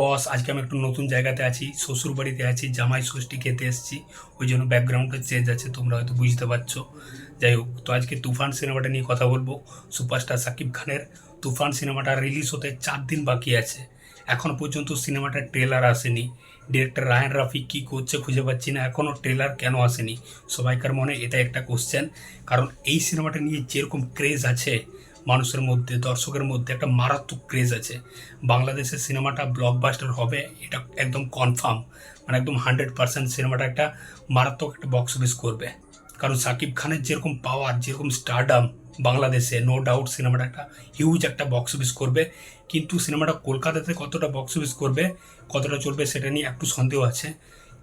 বস আজকে আমি একটু নতুন জায়গাতে আছি শ্বশুর বাড়িতে আছি, জামাই ষষ্ঠী খেতে এসেছি, ওই জন্য ব্যাকগ্রাউন্ডটা চেঞ্জ আছে, তোমরা হয়তো বুঝতে পারছ। যাই হোক, তো আজকে তুফান সিনেমাটা নিয়ে কথা বলব সুপারস্টার সাকিব খানের। তুফান সিনেমাটা রিলিজ হতে চার দিন বাকি আছে। এখন পর্যন্ত সিনেমাটার ট্রেলার আসেনি। ডিরেক্টর রায়ন রাফি কী করছে খুঁজে পাচ্ছি না এখনও ট্রেলার কেন আসেনি? সবাইকার মনে এটা একটা কোশ্চেন কারণ এই সিনেমাটা নিয়ে যেরকম ক্রেজ আছে মানুষের মধ্যে, দর্শকের মধ্যে একটা মারাত্মক ক্রেজ আছে। বাংলাদেশের সিনেমাটা ব্লকবাস্টার হবে, এটা একদম কনফার্ম মানে একদম হান্ড্রেড পার্সেন্ট সিনেমাটা একটা মারাত্মক একটা বক্স অফিস করবে। কারণ সাকিব খানের যেরকম পাওয়ার যেরকম স্টারডাম বাংলাদেশে নো ডাউট সিনেমাটা একটা হিউজ একটা বক্স অফিস করবে। কিন্তু সিনেমাটা কলকাতাতে কতটা বক্স অফিস করবে, কতটা চলবে সেটা নিয়ে একটু সন্দেহ আছে।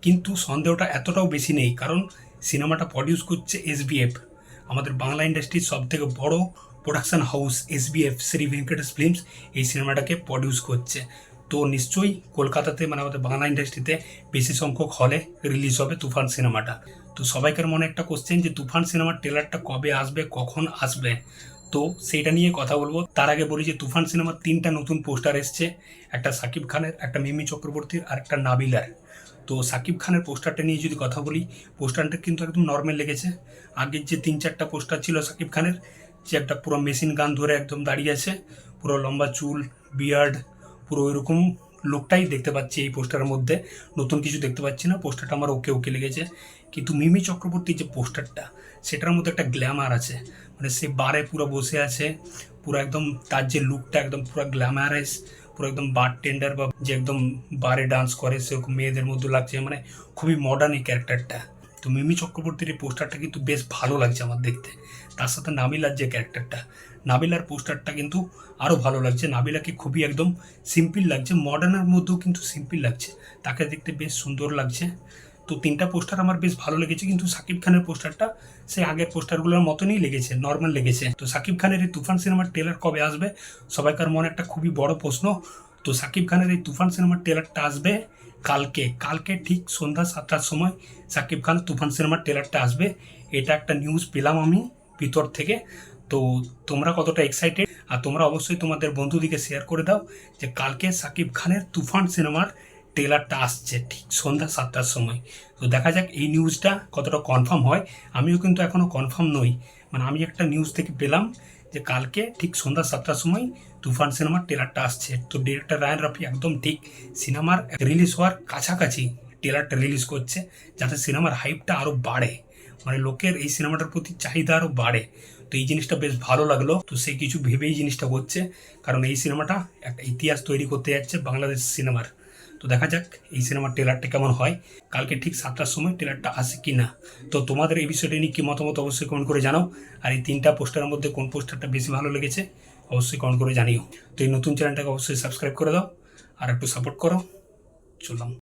কিন্তু সন্দেহটা এতটাও বেশি নেই, কারণ সিনেমাটা প্রডিউস করছে এস এসবিএফ আমাদের বাংলা ইন্ডাস্ট্রির সব থেকে বড় production house S VF Shri Venkatesh films এই সিনেমাটাকে প্রডিউস করছে। তো নিশ্চয়ই কলকাতাতে মানে আমাদের বাংলা ইন্ডাস্ট্রিতে বেশি সংখ্যক হলে রিলিজ হবে তুফান সিনেমাটা। তো সবাইকার মনে একটা কোশ্চেন যে তুফান সিনেমার ট্রেলারটা কবে আসবে, কখন আসবে? তো সেইটা নিয়ে কথা বলব। তার আগে বলি যে তুফান সিনেমার তিনটা নতুন পোস্টার এসছে। একটা সাকিব খানের, একটা মিমি চক্রবর্তীর আর একটা নাবিলার। তো সাকিব খানের পোস্টারটা নিয়ে যদি কথা বলি, পোস্টারটা কিন্তু একদম নর্মাল লেগেছে। আগের যে তিন চারটা পোস্টার ছিল সাকিব খানের, যে একটা পুরো মেশিন গান ধরে একদম দাঁড়িয়ে আছে, পুরো লম্বা চুল বিয়ার্ড পুরো ওইরকম লোকটাই দেখতে পাচ্ছি এই পোস্টারের মধ্যে। নতুন কিছু দেখতে পাচ্ছি না, পোস্টারটা আমার ওকে ওকে লেগেছে। কিন্তু মিমি চক্রবর্তীর যে পোস্টারটা, সেটার মধ্যে একটা গ্ল্যামার আছে। মানে সে বারে পুরো বসে আছে, পুরো একদম তার যে লুকটা একদম পুরো গ্ল্যামারাইজ পুরো একদম বার টেন্ডার বা যে একদম বারে ডান্স করে, সেরকম মেয়েদের মধ্যে লাগছে। মানে খুবই মডার্ন এই ক্যারেক্টারটা তো মিমি চক্রবর্তীর এই পোস্টারটা কিন্তু বেশ ভালো লাগছে আমার দেখতে। তার সাথে নাবিলার যে ক্যারেক্টারটা, নাবিলার পোস্টারটা কিন্তু আরও ভালো লাগছে। নাবিলাকে খুবই একদম সিম্পল লাগছে মডার্নের মধ্যেও কিন্তু সিম্পল লাগছে। তাকে দেখতে বেশ সুন্দর লাগছে। তো তিনটা পোস্টার আমার বেশ ভালো লেগেছে, কিন্তু সাকিব খানের পোস্টারটা সেই আগের পোস্টারগুলোর মতনই লেগেছে নর্মাল লেগেছে। তো সাকিব খানের এই তুফান সিনেমার ট্রেলার কবে আসবে? সবাইকার মনে একটা খুবই বড় প্রশ্ন। তো সাকিব খানের এই তুফান সিনেমার ট্রেলারটা আসবে কালকে। কালকে ঠিক সন্ধ্যা সাতটার সময় সাকিব খান তুফান সিনেমার ট্রেলারটা আসবে। এটা একটা নিউজ পেলাম আমি ভিতর থেকে। তো তোমরা কতটা এক্সাইটেড আর তোমরা অবশ্যই তোমাদের বন্ধুদিকে শেয়ার করে দাও যে কালকে সাকিব খানের তুফান সিনেমার ট্রেলারটা আসছে ঠিক সন্ধ্যা সাতটার সময়। তো দেখা যাক এই নিউজটা কতটা কনফার্ম হয়। আমিও কিন্তু এখনও কনফার্ম নই। মানে আমি একটা নিউজ থেকে পেলাম যে কালকে ঠিক সন্ধ্যা সাতটার সময় তুফান সিনেমার ট্রেলারটা আসছে। তো ডিরেক্টর রায়ন রাফি একদম ঠিক সিনেমার রিলিজ হওয়ার কাছাকাছি ট্রেলারটা রিলিজ করছে, যাতে সিনেমার হাইপটা আরও বাড়ে। মানে লোকের এই সিনেমাটার প্রতি চাহিদা আরও বাড়ে। তো এই জিনিসটা বেশ ভালো লাগল। তো সে কিছু ভেবেই জিনিসটা করছে। কারণ এই সিনেমাটা একটা ইতিহাস তৈরি করতে যাচ্ছে বাংলাদেশ সিনেমার। তো দেখা যাক এই সিনেমার ট্রেলারটা কেমন হয়। কালকে ঠিক সাতটার সময় ট্রেলারটা আসে কি না তো তোমাদের এই বিষয়টি নিয়ে কী মতামত অবশ্যই কমেন্ট করে জানাও। আর এই তিনটা পোস্টারের মধ্যে কোন পোস্টারটা বেশি ভালো লেগেছে, অবশ্যই কমেন্ট করে জানিও। তো এই নতুন চ্যানেলটাকে অবশ্যই সাবস্ক্রাইব করে দাও। আর একটু সাপোর্ট করো। চললাম।